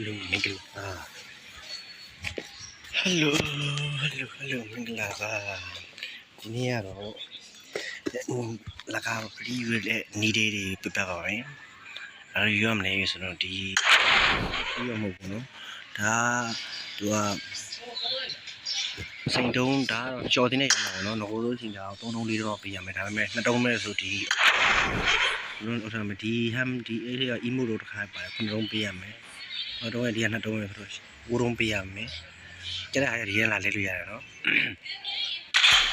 Hello မင်္ဂလာပါ Hello Hello Hello မင်္ဂလာပါဒီနေ့ကတော့ဟိုလကားပလီရတဲ့နေတွေတွေပြပြပါမယ်အဲရွရမလဲဆိုတော့ဒီရွရမဟုတ်ဘူးနော်ဒါသူကစိန်တုံးဒါကတော့ကြော်တင်နေရမှာပေါ့နော်ငကိုလို့ချိန်တာတော့3တုံး4တော့ပေးရမယ်ဒါပေမဲ့2တုံးမဲ့ဆိုဒီလုံးဥထားမယ်ဒီဟမ်ဒီအဲ့ဒီက emo လို့တစ်ခါပါတယ်9တုံးပေးရမယ် 2တုံးရဲ့ဒီက2တုံးရဲ့ဆိုတော့9တုံးပေးရမယ်ကျတဲ့အားရရလာလဲလို့ရတယ်နော်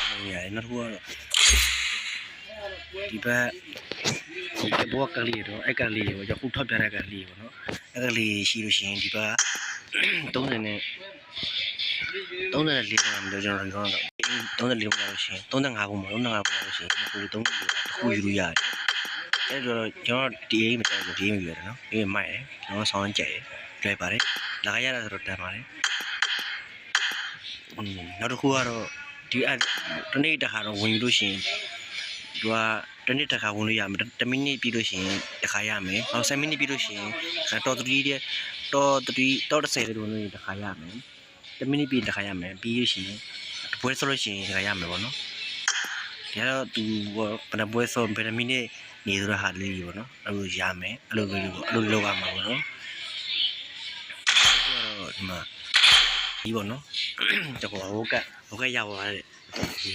ဟုတ်ရတယ်နောက်တစ်ခုကတော့ဒီဘက်ဒီဘောကလေးတော့အဲ့ကလေးကိုအခုထောက်ပြတဲ့ကလေးပေါ့နော်အဲ့ကလေးရှိလို့ရှိရင်ဒီဘက်30နဲ့34ခုမှမလို့ကျွန်တော်ပြောတော့34ခုမှလို့ရှိရင်35ခုမှ35ခုမှလို့ရှိရင်ဒီကို3ခုတစ်ခုယူလို့ရတယ်အဲ့တော့ကျွန်တော်ဒီအိမ်မတိုင်ဘူးဒီအိမ်ယူရတယ်နော်ဒီမိုက်တယ်ကျွန်တော်ဆောင်းကြက်တယ် တွေ့ပါတယ်လာရတာဆိုတော့တန်ပါတယ်อืมနောက်တစ်ခုကတော့ဒီအဲ့တနေ့တစ်ခါတော့ဝင်ယူလို့ရှိရင်သူကတနေ့တစ်ခါဝင်လို့ရမယ်10မိနစ်ပြီးလို့ရှိရင်တစ်ခါရမယ်နောက်10မိနစ်ပြီးလို့ရှိရင်တော်3တဲ့တော်3တော်30တဲ့ဝင်လို့တစ်ခါရမယ်10မိနစ်ပြီးတစ်ခါရမယ်ပြီးလို့ရှိရင်တပွဲဆိုလို့ရှိရင်တစ်ခါရမယ်ပေါ့နော်ဒီကတော့သူဘယ်ပွဲဆိုဘယ်မိနစ်နေသလိုဟာလေးကြီးပေါ့နော်အဲ့လိုရမယ်အဲ့လိုလေးပေါ့အဲ့လိုလောက်ရမှာပေါ့နော် တော့ဒီမှာဒီပေါ့နော်ကျွန်တော်ဟိုကဟိုကရပါတဲ့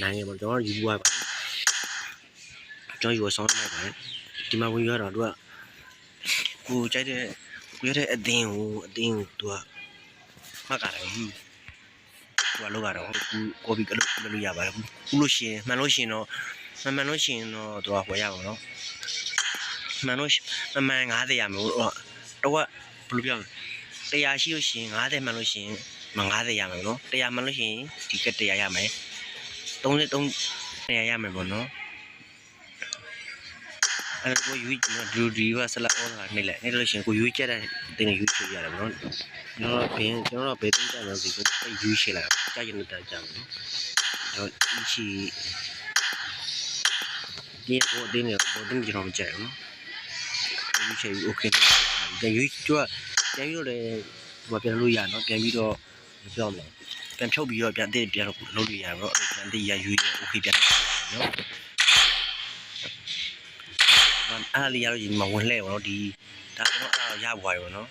နိုင်ရပေါ့ကျွန်တော်ယူသွားပါကျွန်တော်ယူဆောင်လိုက်ပါတယ်ဒီမှာဝင်ရတော့သူကကိုကြိုက်တဲ့ကိုရတဲ့အတင်းကိုအတင်းကိုသူကမှတ်ကြတယ်ဟူသူကလောက်ရတော့ကိုကော်ပီကလို့လုပ်လို့ရပါတယ်ခုလို့ရှိရင်မှန်လို့ရှိရင်တော့မှန်မှန်လို့ရှိရင်တော့သူကဟိုရပါတော့မှန်လို့မှန်90ရမယ်တော့တော့ဘယ်လိုပြောလဲ တရားရှိလို့ရှိရင်90မှန်လို့ရှိရင်မ90ရမယ်နော်တရားမှန်လို့ရှိရင်ဒီကတရားရမယ်33တရားရမယ်ပေါ့နော်အဲ့ကိုယူနော်ဒူဒီကဆလာအော်တာနေလဲနေလို့ရှိရင်ကိုယူချက်တဲ့တင်နေယူချရတယ်ပေါ့နော်ကျွန်တော်ဘင်းကျွန်တော်ဘယ်တင်ကြလဲဒီကိုယူချလာကြာရင်တက်ကြမယ်နော်တော့အချီဒီကိုတင်းနေဘောတင်းကျွန်တော်မကြိုက်ဘူးနော်ယူချီโอเคပြန်ယူကျွတ် ပြန်ပြီးတော့လည်းဟိုပြန်လို့ရနော်ပြန်ပြီးတော့ပြောမလဲပြန်ဖြုတ်ပြီးတော့ပြန်တင်ပြန်လို့လုပ်လို့ရတော့ပြန်တင်ရယူရโอเคပြန်နော် man အားလေးရလို့ဒီမှာဝင်လှည့်ပါတော့ဒီဒါကတော့အားရပွားရောနော်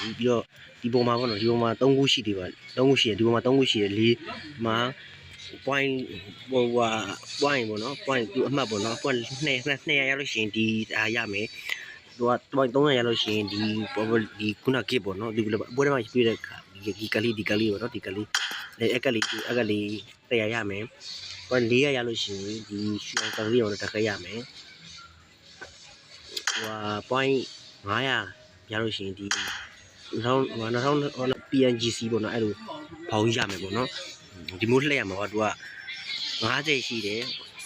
ဒီပြီးတော့ဒီပုံမှာပေါ့နော်ဒီပုံမှာ3ခုရှိသေးပါ3ခုရှိတယ်ဒီပုံမှာ3ခုရှိတယ်၄မှာ point ဟိုဟာ point ပေါ့နော် point သူအမှတ်ပေါ့နော် point 2 2ရလို့ရှိရင်ဒီဒါရမယ် သူက point 300ရလို့ရှိရင်ဒီဒီခုနကစ်ပေါ့နော်ဒီပွဲထဲမှာပြည့်တဲ့ဒီကလေးဒီကလေးပေါ့နော်ဒီကလေးအဲအကလေးဒီအကလေး100ရမယ် point 400ရလို့ရှိရင်ဒီရှောင်းကလေးရောတက်ခဲ့ရမယ်ဟိုဟာ point 900ရလို့ရှိရင်ဒီ2000 2000 PNGC ပေါ့နော်အဲ့လိုဘောင်းရမယ်ပေါ့နော်ဒီမိုးလှည့်ရမှာကသူက90ရှိတယ်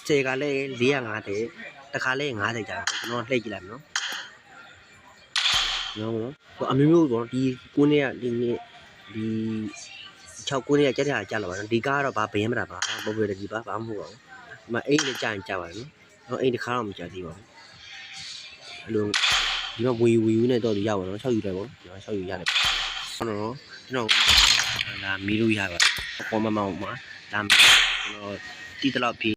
10ကလည်း450တစ်ခါလည်း90ကြာကျွန်တော်လှည့်ကြည့်လိုက်မယ်နော် နော်နော်အမျိုးမျိုးပေါ့ဒီကိုနေ့ကဒီနေ့ဒီ6ကိုနေ့ကကြက်တာကြာလာပါနော်ဒီကားကတော့ဘာဘင်းမတာပါဘဘွေတကြီးပါဘာမှမဟုတ်ပါဘူးဒီမှာအိမ်နဲ့ကြာရင်ကြာပါနော်နော်အိမ်တစ်ခါတော့မကြာသေးပါဘူးအဲ့လိုဒီမှာဝီဝီဝီနဲ့တော့ရပါတော့6ယူတယ်ပေါ့နော်6ယူရတယ်ဟုတ်တော့ကျွန်တော်ဒါမီးလို့ရပါပေါ်မမောင်မှာဒါကျွန်တော်တီးတလောက်ပြေး